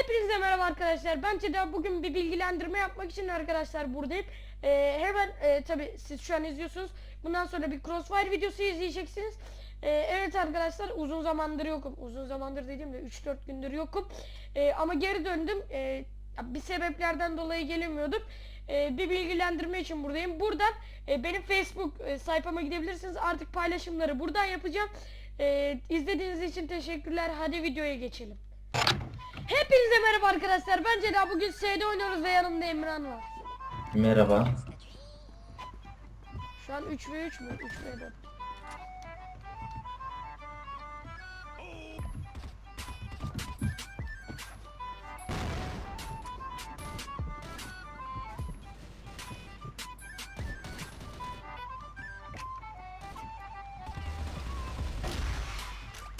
Hepinize merhaba arkadaşlar. Ben Ceda. Bugün bir bilgilendirme yapmak için arkadaşlar buradayım. Ee, hemen e, tabi siz şu an izliyorsunuz. Bundan sonra bir Crossfire videosu izleyeceksiniz. Ee, evet arkadaşlar uzun zamandır yokum. Uzun zamandır dediğimde 3-4 gündür yokum. Ee, ama geri döndüm. Ee, bir sebeplerden dolayı gelemiyordum. Ee, bir bilgilendirme için buradayım. Buradan e, benim Facebook e, sayfama gidebilirsiniz. Artık paylaşımları buradan yapacağım. Ee, izlediğiniz için teşekkürler. Hadi videoya geçelim. Hepinize merhaba arkadaşlar. Ben Ceda. Bugün S'de oynuyoruz ve yanımda Emran var. Merhaba. Şu an 3 ve 3 mü? 3 ve 4.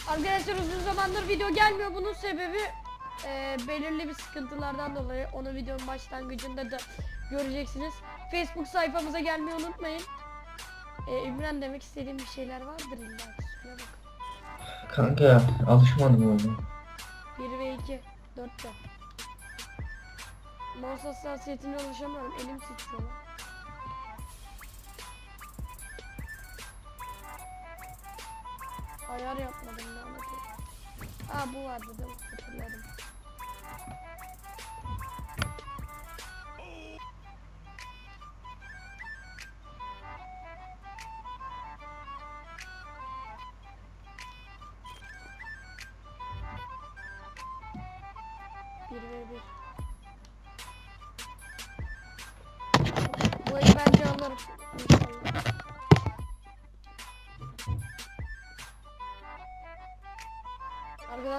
Arkadaşlar uzun zamandır video gelmiyor. Bunun sebebi e, belirli bir sıkıntılardan dolayı. Onu videonun başlangıcında da göreceksiniz. Facebook sayfamıza gelmeyi unutmayın. E, İmran demek istediğim bir şeyler vardır illa. Bak. Kanka alışmadım ona. 1 ve 2. 4 de. Mouse hassasiyetine ulaşamıyorum. Elim titriyor lan. Ayar yapmadım lanet olsun. Aa bu vardı değil mi?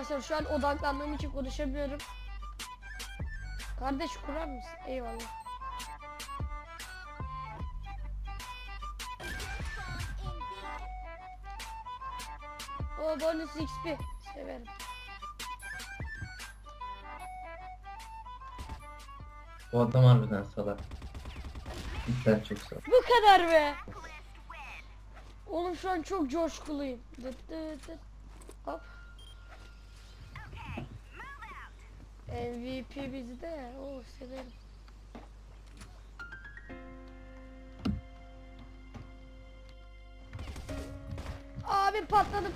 Arkadaşlar şu an odaklandığım için konuşamıyorum. Kardeş kurar mısın? Eyvallah. O bonus XP severim. Bu adam harbiden salak. Cidden çok salak. Bu kadar be. Oğlum şu an çok coşkuluyum. Dıt dıt dıt. Hop. MVP bizde ya. Oo severim. Abi patladım.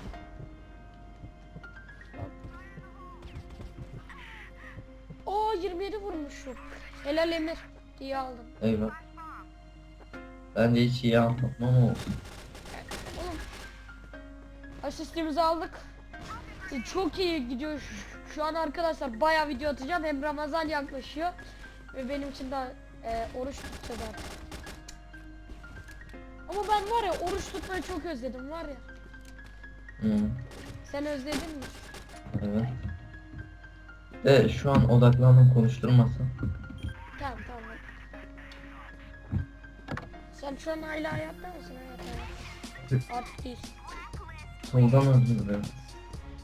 Oo 27 vurmuşum. Helal Emir. İyi aldım. Eyvah. Bence hiç iyi anlatmam Oğlum. Asistimizi aldık. E, Çok iyi gidiyor şu, şu an arkadaşlar bayağı video atacağım. Hem Ramazan yaklaşıyor. Ve benim için de e, oruç tutacağız artık. Ama ben var ya oruç tutmayı çok özledim var ya. Hı, Sen özledin mi? evet. De şu an odaklandım konuşturmasın. Tamam tamam. Sen şu an hala hayatta mısın? Evet. Artık değilsin. Soldan. Ben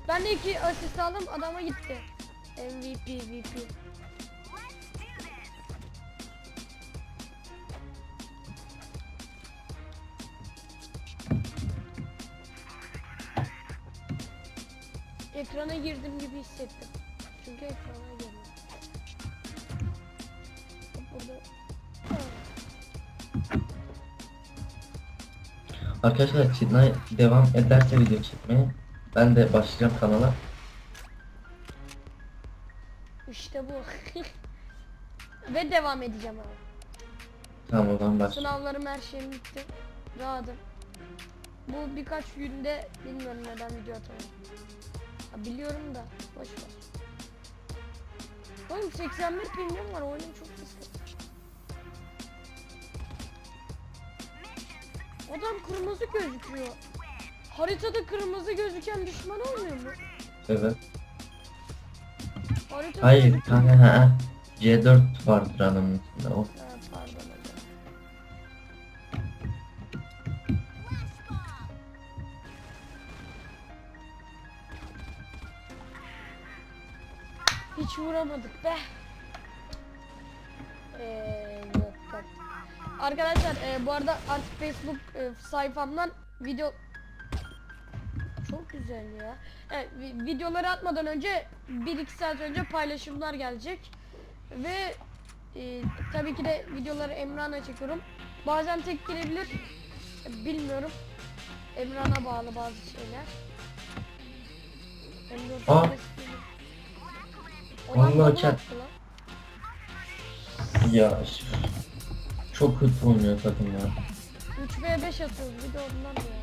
de iki asist aldım adama gitti. MVP MVP. Ekrana girdim gibi hissettim. Çünkü ekrana girdim. Burada Arkadaşlar Çinay devam ederse video çekmeye ben de başlayacağım kanala. işte bu. Ve devam edeceğim abi. Tamam o zaman başlayalım. Sınavlarım her şeyim bitti. Rahatım. Bu birkaç günde bilmiyorum neden video atamam. Ha, biliyorum da boş ver. Oğlum 81 pingim var oyunum çok kısıtlı. Adam kırmızı gözüküyor. Haritada kırmızı gözüken düşman olmuyor mu? Evet. Haritada Hayır kanka ha. C4 vardır adamın içinde o. Ha, pardon hocam. Hiç vuramadık be. Ee, yok. Arkadaşlar e, bu arada artık Facebook e, sayfamdan video Çok güzel ya. Evet, vi- videoları atmadan önce 1-2 saat önce paylaşımlar gelecek. Ve e, tabii ki de videoları Emran'a çekiyorum. Bazen tek gelebilir. e, Bilmiyorum. Emran'a bağlı bazı şeyler. M4 Aa. Vallahi chat-. Ya çok kötü oynuyor takım ya. 3v5 atıyoruz bir de ondan ya.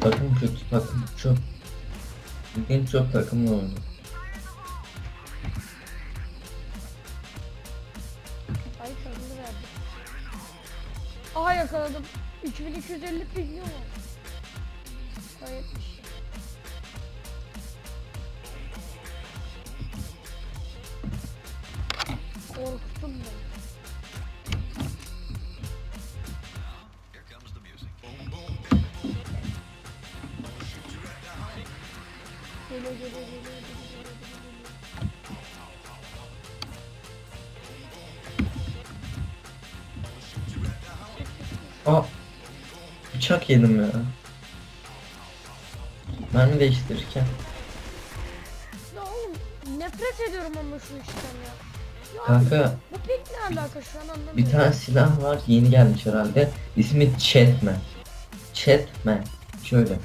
Takım kötü takım çok. Bugün çok takımla oynuyor. Ay tadını verdi. Aha yakaladım. 3250 pingli var. Gayetmiş. Mermi değiştirirken. Ya oğlum nefret ediyorum ama şu işten ya. Ya Kanka bu pek ne alaka şu an anlamıyorum. bir tane silah var yeni gelmiş herhalde. İsmi Chatman. Chatman. Şöyle.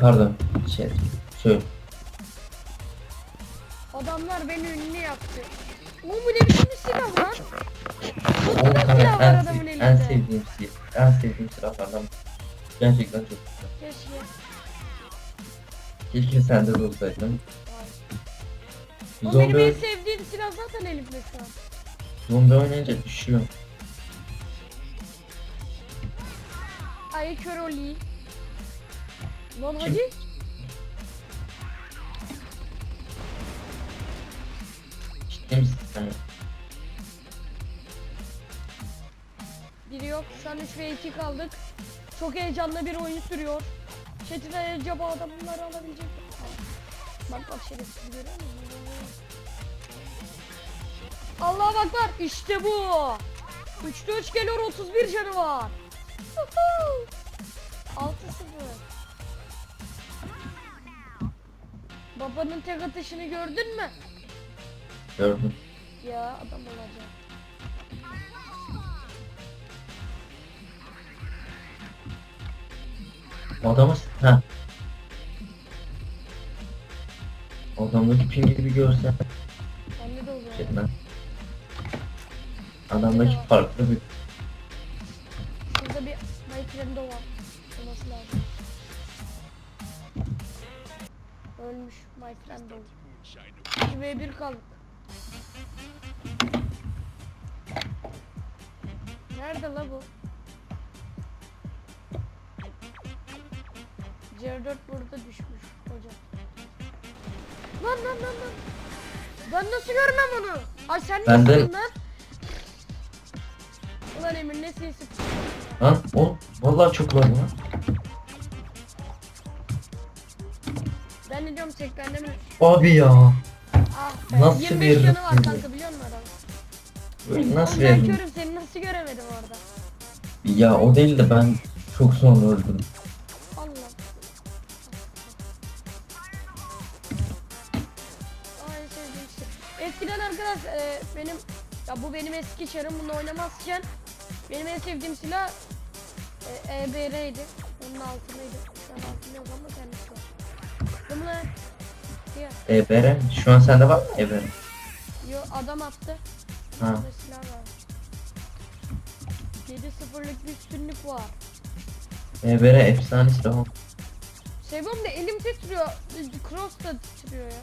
Pardon. Chat. Şöyle. Adamlar beni ünlü yaptı. O bu ne biçim bir silah lan? Kadar silah var en, adamın elinde. en sevdiğim silah. En sevdiğim silahlardan. Gerçekten çok güzel. Keşke. Keşke sende de olsaydın. Vay. O benim en Zombi, sevdiğim silah zaten elimde şu an. zombi oynayınca düşüyor. Ay kör oli. Lan hadi. Ciddi misin sen? Biri yok. Şu an 3 ve 2 kaldık. Çok heyecanlı bir oyun sürüyor. Chat'ine acaba adam bunları alabilecek mi? Bak bak şerefsiz görüyor musun? Allah bak var. İşte bu. 3'te 3 geliyor 31 canı var. 6-0. Babanın tek atışını gördün mü? Gördüm. Ya adam olacak. Adamı ha. Adamdaki pingi bir görsen. Bende de oluyor. Chatman. Adamdaki farklı bir Burada bir Nike var. Olması lazım. Ölmüş My Friend 2 ve 1 kaldık. Nerede la bu? C4 burada düşmüş hocam. Lan lan lan lan. Ben nasıl görmem onu? Ay sen Ben nasıl de- lan? Ulan Emir ne sesi? Lan o vallahi çok var lan. Ben ne diyorum mi? Abi ya. Ah be. Nasıl 25 bir canı var kanka biliyor musun adam? Böyle nasıl Oğlum ben körüm seni nasıl göremedim orada? Ya o değil de ben çok sonra öldüm. Oynamazken benim en sevdiğim silah e, EBR'ydi. Onun altındaydı. Şu an altında yok ama kendisi var. Değil mi lan? Diğer. E Beren şu an sende var mı E Beren? Yo adam attı. Ha. Burada silah var. 7-0'lık bir üstünlük var. E Beren efsane silah o. Sebum da elim titriyor. Cross da titriyor ya.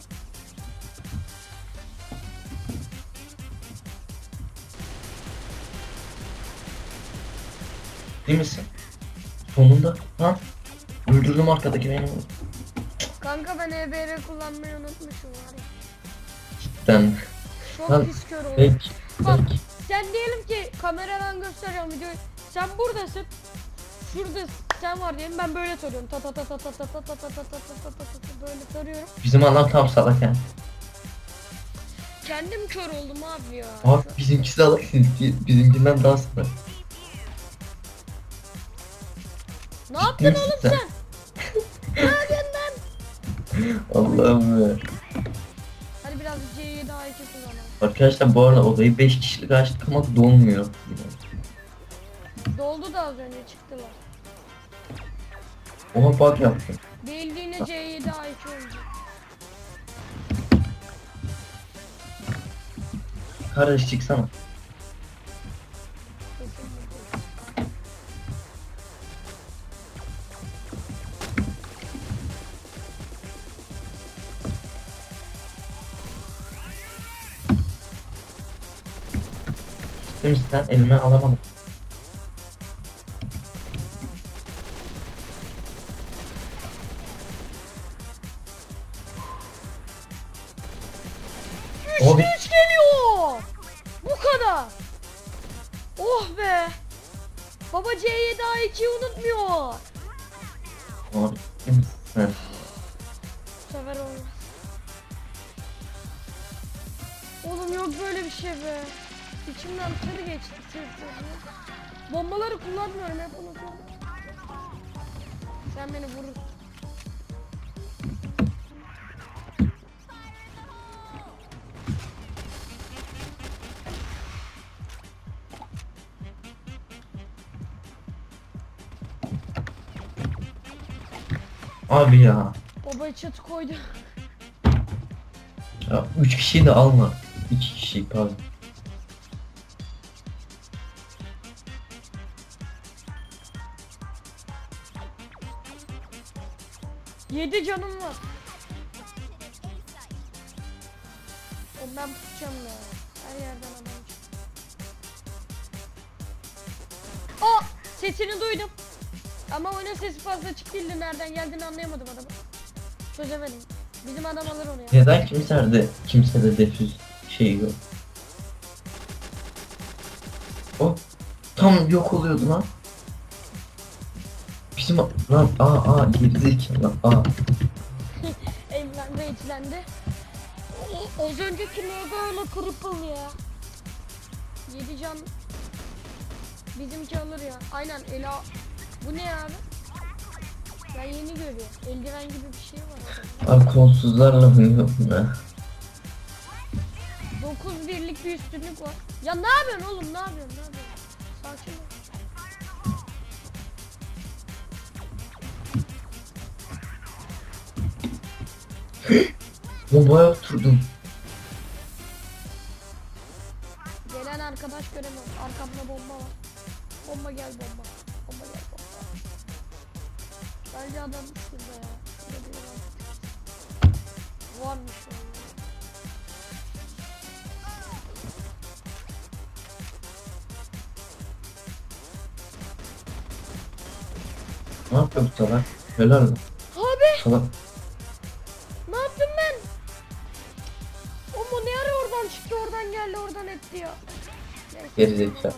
Değil misin? Sonunda. Ha? Öldürdüm arkadaki beni. Kanka ben EBR kullanmayı unutmuşum var ya. Cidden. Çok Lan, pis kör oldum. Peki. Bak sen diyelim ki kameradan gösteriyorum videoyu. Sen buradasın. Şurada sen var diyelim ben böyle tarıyorum. Ta ta ta ta ta ta ta ta ta ta ta ta ta ta ta böyle tarıyorum. Bizim adam tam salak yani. Kendim kör oldum abi ya. Abi bizimki salak bizimkinden daha salak. Ne yaptın oğlum sen? ne yapıyorsun lan? Allah'ım ya. Hadi biraz C'yi daha iyi kullanalım. Arkadaşlar bu arada odayı 5 kişilik açtık ama dolmuyor. Doldu da az önce çıktılar. Oha bug yaptım. Değildiğine C7 A2 olacak. Kardeş çıksana. Sen? Elime alamadım. Abi. Üçlü üç geliyor. Bu kadar. Oh be. Baba C7 A2'yi unutmuyor. Abi sen? Bu sefer olmaz. Oğlum yok böyle bir şey be. İçimden tır geçti tır. Bombaları kullanmıyorum hep unutuyorum. Sen beni vurursun. Abi ya. Baba çatı koydu. Ya 3 kişiyi de alma. 2 kişi pardon. Yedi canım var. Oğlum ben tutacağım ya. Her yerden adam. Aa! Sesini duydum. Ama oyunun sesi fazla açık değildi. Nereden geldiğini anlayamadım adamı. Çözemedim. Bizim adam alır onu ya. Neden kimsede kimsede defüz şeyi yok? O tam yok oluyordu lan. Bizim lan aa aa gerizekalı lan aa. Evlendi, içlendi. O- Az önceki ne böyle cripple ya. 7 can bizimki alır ya. Aynen Ela. Bu ne abi? Ben yeni görüyorum. Eldiven gibi bir şey var. Abi kolsuzlarla oynuyorum ya. 9 birlik bir üstünlük var. Ya ne yapıyorsun oğlum? Ne yapıyorsun? Ne yapıyorsun? Sakin ol. Bombaya oturdum. Gelen arkadaş göremem. Arkamda bomba var. Bomba gel bomba. Bomba gel bomba. Bence adam şurada ya. Varmış vallahi. Ne yapıyor bu salak? Helal lan. Abi Salak. Gerizekalı.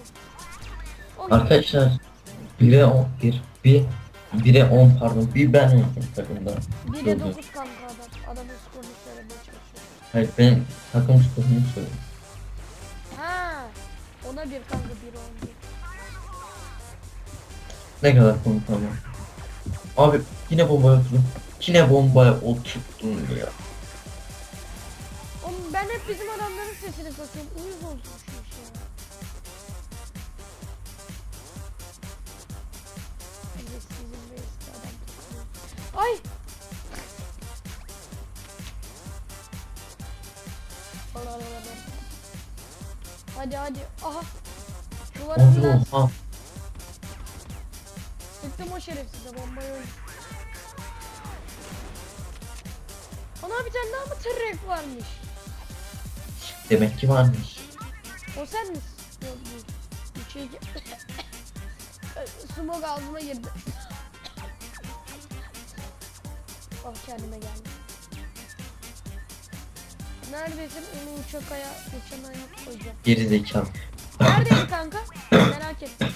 Arkadaşlar 1'e 10 1 1 1'e 10 pardon bir ben oldum takımda. Bire Dur, dur. 9 kanka adam. Adamın skorunu söylemeye çalışıyor. Hayır ben takım skorunu söylüyorum. Ha, ona bir kanka bir bir. Ne kadar komik ama. Abi yine bombaya oturdum. Yine bombaya oturttum ya. Oğlum ben hep bizim adamların sesini kasıyorum. Uyuz olsun Ay! Allah Allah. Hadi hadi. Aha. Abi biraz oha. sıktım o şerefsize bombayı. Ana bir tane daha mı tırrek varmış? Demek ki varmış. O sen misin? Yok. Bir şey... Smoke ağzıma girdi. Oh kendime geldim. Neredesin? Onu uçak aya, uçan aya koyacağım. Geri zekalı. Neredesin kanka? Merak ettim.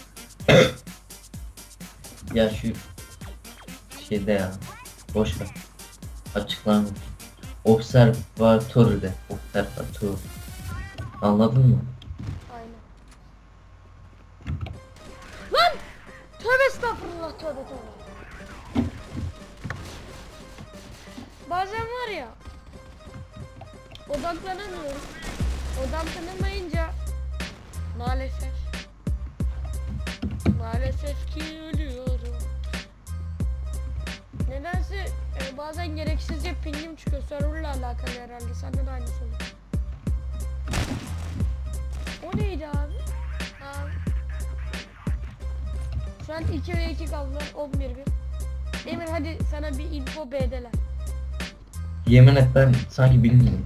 Ya şu şeyde ya. Boş ver. Açıklar mı? Observatör de. Observatör. Anladın mı? Ölüyorum. Nedense e, bazen gereksizce pingim çıkıyor. Serverla alakalı herhalde. Sende de aynısı oluyor. O neydi abi? Abi. Şu an 2 ve 2 kaldılar. 11 bir. Emir hadi sana bir info B'deler. Yemin et ben sanki bilmiyorum.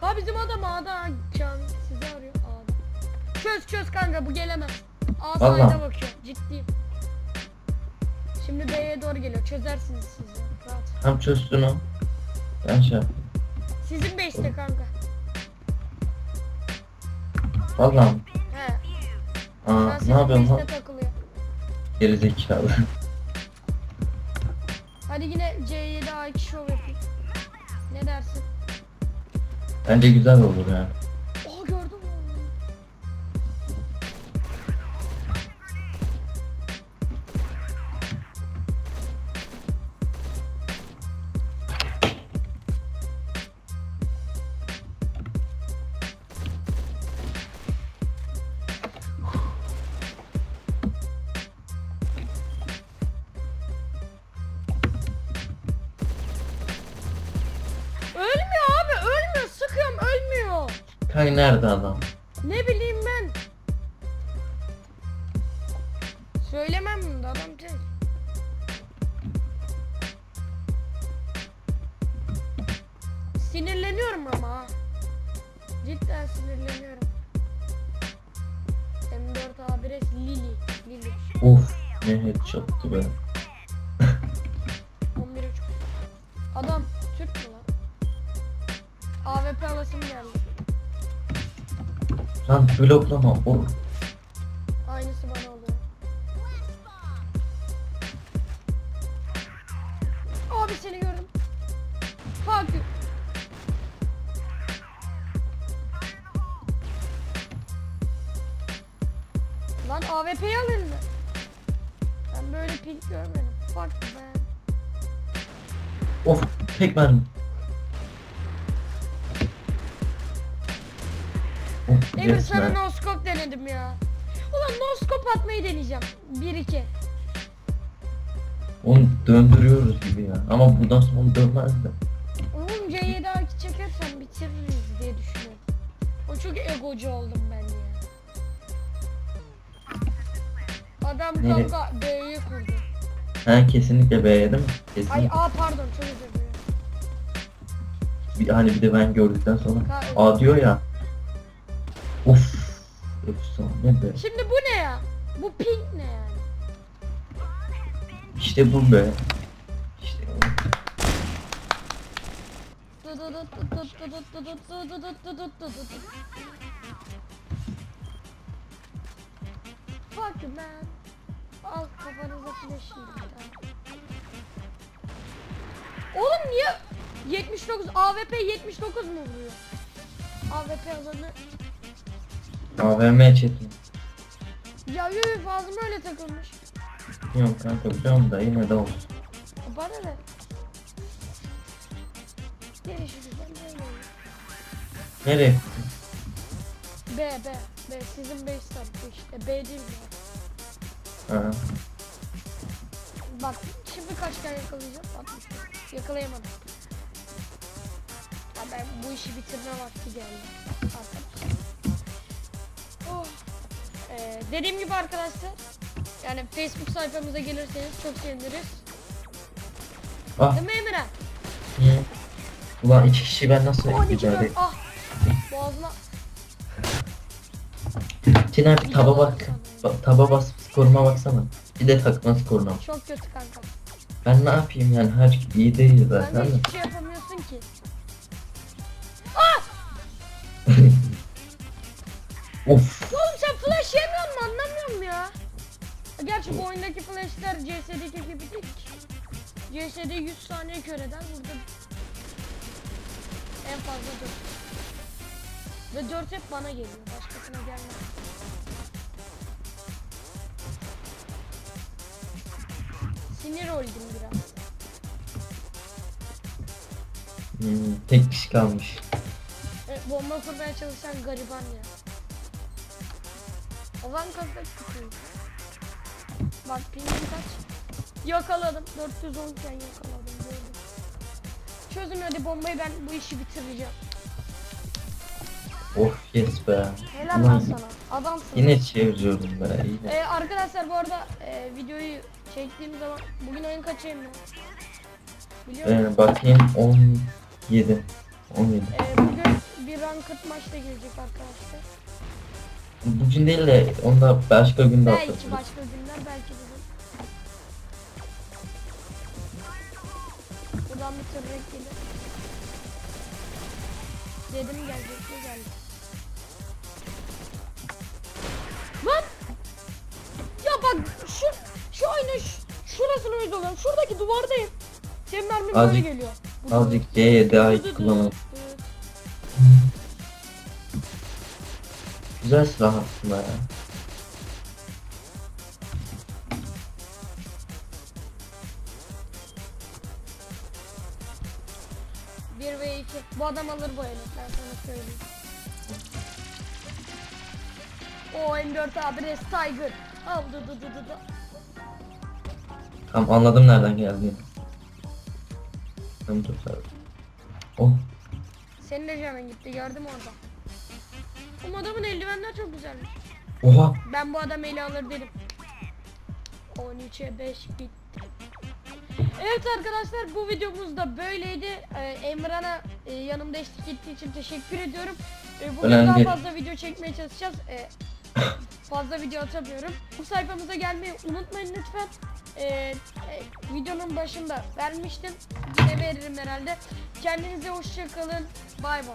Ha bizim adam A'da can sizi arıyor A'da. Çöz çöz kanka bu gelemez. A Vallahi. side'a bakıyor ciddiyim. Şimdi B'ye doğru geliyor çözersiniz siz ya, rahat. Tam çözdün o. Ben şey yaptım. Sizin base'te kanka. Vallahi. He. Aa, ne yapıyorsun lan? base'te takılıyor. Gerizekalı. Hadi yine C7 A2 show yapayım. Ne dersin? Bence güzel olur yani. Ölmüyor abi ölmüyor sıkıyorum ölmüyor. Kanka nerede adam? Ne bileyim ben. Söylemem bunu da adam değil. Sinirleniyorum ama ha. Cidden sinirleniyorum. M4 A1S Lili. Lili. Of ne headshot'tu be. AWP alasım geldi. Lan bloklama o. Aynısı bana oluyor. Abi seni gördüm. Fuck you. Lan AWP'yi al eline. Ben böyle pink görmedim. Fuck man. Of tek mermi. Emir sana resmen. no scope denedim ya. Ulan no scope atmayı deneyeceğim. 1-2. Onu döndürüyoruz gibi ya. Ama buradan sonra dönmez de. Oğlum C7 A2 çekersem bitiririz diye düşünüyorum. O çok egocu oldum ben ya. Adam Nereye? kanka B'yi kurdu. Ha kesinlikle B'ye değil mi? Ay Kesinlikle. A pardon çok özür dilerim. Bir, hani bir de ben gördükten sonra. A diyor ya. Of. Efsane be. Şimdi bu ne ya? Bu pink ne yani? İşte bu be. İşte Fuck you man. Al kafanıza flash şimdi bir tane. Oğlum niye 79 AWP 79 mu vuruyor? AWP alanı AVM çetin. ya yürü ağzıma öyle takılmış. Yok kanka biliyorum da yine de olsun. Bana ne? Gelişi güzel böyle olur. Nereye? B B B sizin base tarafı işte B değil mi? Ha. Bak şimdi kaç tane yakalayacağım? 60. Yakalayamadım. Ya ben bu işi bitirme vakti geldi. Dediğim gibi arkadaşlar yani Facebook sayfamıza gelirseniz çok seviniriz. Ah. Değil mi Emirhan? Hı. Ulan iki kişi ben nasıl 12 idare 4 ah. Boğazına Tina bir taba bak. taba bas skoruma baksana. Bir de takma skoruna. çok kötü kanka. Ben ne yapayım yani her iyi değil Sen zaten de de. hiçbir şey yapamıyorsun ki. Of. Oğlum sen flash yemiyor musun anlamıyorum ya. Gerçi bu oyundaki flashlar CS'deki gibi değil. CS'de 100 saniye kör eder burada en fazla 4. Ve 4 hep bana geliyor başkasına gelmez. Sinir oldum biraz. Hmm, tek kişi kalmış. E, bomba kurmaya çalışan gariban ya. Olan kafet tutuyor. Bak pingin kaç? Yakaladım. 410 iken yakaladım. Gördüm. Çözün hadi bombayı ben bu işi bitireceğim. Of yes be. Helal Ulan lan sana. Adamsın. Yine çeviriyorum be. Yine. Ee, arkadaşlar bu arada e, videoyu çektiğim zaman bugün oyun kaçayım mı? Biliyor musun? Ee, bakayım 17. 17. Ee, bugün bir ranked maç da gelecek arkadaşlar. Bugün değil de onda başka günde Belki atlatırız. başka günler belki bugün. Buradan bir tır renk gelir. Dedim gelecek mi geldi. Lan! Ya bak şu şu oyunu ş- şurasını uyuz oluyorum. Şuradaki duvardayım. Senin mermin böyle Azıcık- geliyor. Azıcık C'ye daha iyi kullanalım. Güzel silah aslında ya. Bir ve iki. Bu adam alır bu eli. Ben sana söyleyeyim. O M4 abi Res Tiger. Al dı dı dı dı dı. Tamam anladım nereden geldiğini. Tamam dur abi. Oh Senin de canın gitti gördüm orada. Ama adamın eldivenler çok güzelmiş. oha Ben bu adam eli alır dedim. 13'e 5 bitti. Evet arkadaşlar bu videomuz da böyleydi. Ee, Emran'a e, yanımda eşlik ettiği için teşekkür ediyorum. Ee, bugün Önemli daha fazla video çekmeye çalışacağız. Ee, fazla video atamıyorum. Bu sayfamıza gelmeyi unutmayın lütfen. Ee, e, videonun başında vermiştim. Yine veririm herhalde. Kendinize hoşça kalın. Bay bay.